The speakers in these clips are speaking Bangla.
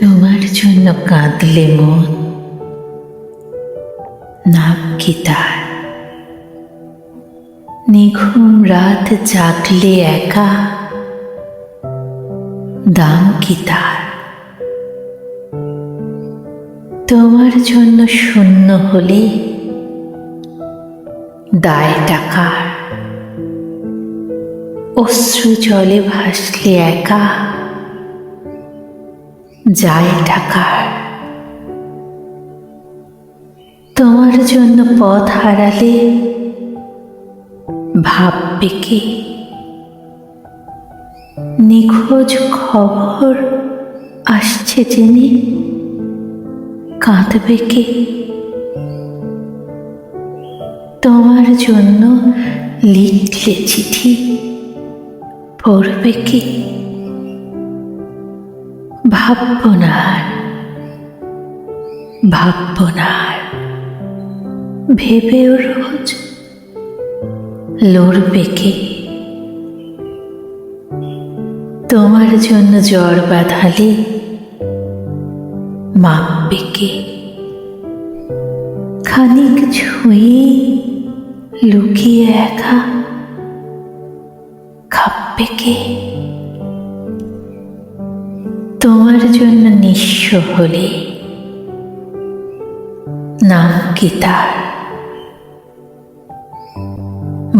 তোমার জন্য কাঁদলে মন। নাম কি তার? নিঘুম রাত জাগলে একা। দাম কি তার? তোমার জন্য শূন্য হলে দায় টাকার অশ্রু জলে ভাসলে একা। যায় টাকার তোমার জন্য পথ হারালে ভাববে কে? নিখোঁজ খবর আসছে জেনে কাঁদবে কে? তোমার জন্য লিখলে চিঠি পড়বে কি? আর, ভাবব ভেবেও রোজ লড়বে কে? তোমার জন্য জ্বর বাঁধালে মাপবে কে? খানিক ছুঁয়ে লুকিয়ে একা খাপবে কে? তোমার জন্য নিঃস্ব হলে নাম কি তার?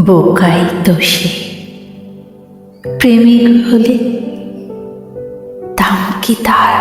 বোকাই দোষে প্রেমিক হলে দাম কি তার?